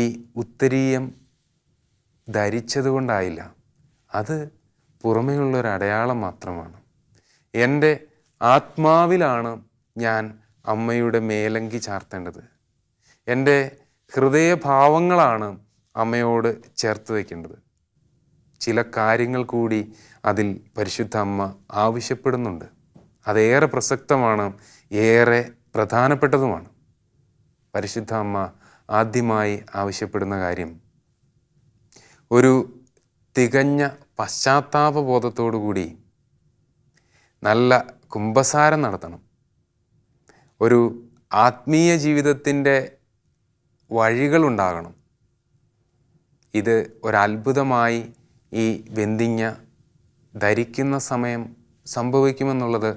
ഈ ഉത്തരീയം ധരിച്ചതുകൊണ്ടായില്ല അത് പുറമേയുള്ള ഒരു അടയാളം മാത്രമാണ്. എന്റെ ആത്മാവിലാണ് ഞാൻ അമ്മയുടെ മേലങ്കി ചാർത്തേണ്ടത്. എന്റെ ഹൃദയഭാവങ്ങളാണ് അമ്മയോട് ചേർത്ത് വയ്ക്കേണ്ടത്. ചില കാര്യങ്ങൾ കൂടി അതിൽ പരിശുദ്ധ അമ്മ ആവശ്യപ്പെടുന്നുണ്ട്. അതേറെ പ്രസക്തമാണ് ഏറെ പ്രധാനപ്പെട്ടതുമാണ്. പരിശുദ്ധ അമ്മ ആദ്യമായി ആവശ്യപ്പെടുന്ന കാര്യം. ഒരു തികഞ്ഞ പശ്ചാത്താപ ബോധത്തോടു കൂടി നല്ല കുംഭസാരം നടത്തണം. ഒരു ആത്മീയ ജീവിതത്തിന്റെ വഴികളുണ്ടാകണം ഇത് ഒരത്ഭുതമായി ഈ വെന്തിഞ്ഞ ധരിക്കുന്ന സമയം സംഭവിക്കുമെന്നുള്ളത്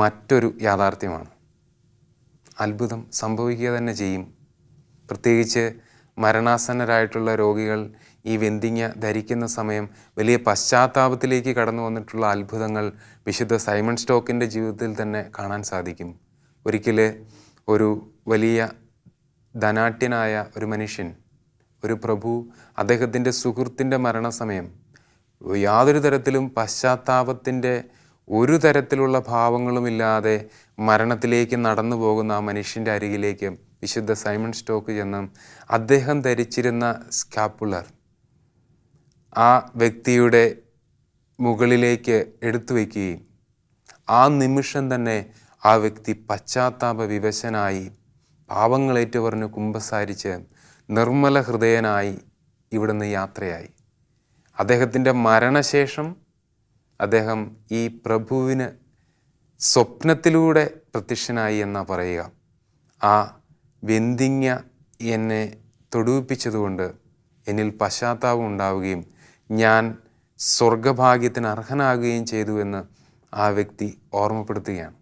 മറ്റൊരു യാഥാർത്ഥ്യമാണ്. അത്ഭുതം സംഭവിക്കുക തന്നെ ചെയ്യും. പ്രത്യേകിച്ച് മരണാസന്നരായിട്ടുള്ള രോഗികൾ ഈ വെന്തിങ്ങ ധരിക്കുന്ന സമയം വലിയ പശ്ചാത്താപത്തിലേക്ക് കടന്നു വന്നിട്ടുള്ള അത്ഭുതങ്ങൾ വിശുദ്ധ സൈമൺ സ്റ്റോക്കിന്റെ ജീവിതത്തിൽ തന്നെ കാണാൻ സാധിക്കും. ഒരിക്കൽ ഒരു വലിയ ധനാട്യനായ ഒരു മനുഷ്യൻ ഒരു പ്രഭു അദ്ദേഹത്തിന്റെ സുഹൃത്തിന്റെ മരണസമയം യാതൊരു തരത്തിലും പശ്ചാത്താപത്തിന്റെ ഒരു തരത്തിലുള്ള ഭാവങ്ങളുമില്ലാതെ മരണത്തിലേക്ക് നടന്നു പോകുന്ന ആ മനുഷ്യന്റെ അരികിലേക്ക് വിശുദ്ധ സൈമൺ സ്റ്റോക്ക് ചെന്ന് അദ്ദേഹം ധരിച്ചിരുന്ന സ്കാപ്പുലർ ആ വ്യക്തിയുടെ മുകളിലേക്ക് എടുത്തു വയ്ക്കുകയും ആ നിമിഷം തന്നെ ആ വ്യക്തി പശ്ചാത്താപ വിവശനായി പാവങ്ങളേറ്റു പറഞ്ഞ് കുമ്പസാരിച്ച് നിർമ്മല ഹൃദയനായി ഇവിടുന്ന് യാത്രയായി. അദ്ദേഹത്തിന്റെ മരണശേഷം അദ്ദേഹം ഈ പ്രഭുവിന് സ്വപ്നത്തിലൂടെ പ്രത്യക്ഷനായി എന്നാ പറയുക. ആ വെന്തിങ്ങ എന്നെ തൊടുവിപ്പിച്ചതുകൊണ്ട് എന്നിൽ പശ്ചാത്താപം ഉണ്ടാവുകയും ഞാൻ സ്വർഗഭാഗ്യത്തിന് അർഹനാകുകയും ചെയ്തു എന്ന് ആ വ്യക്തി ഓർമ്മപ്പെടുത്തുകയാണ്.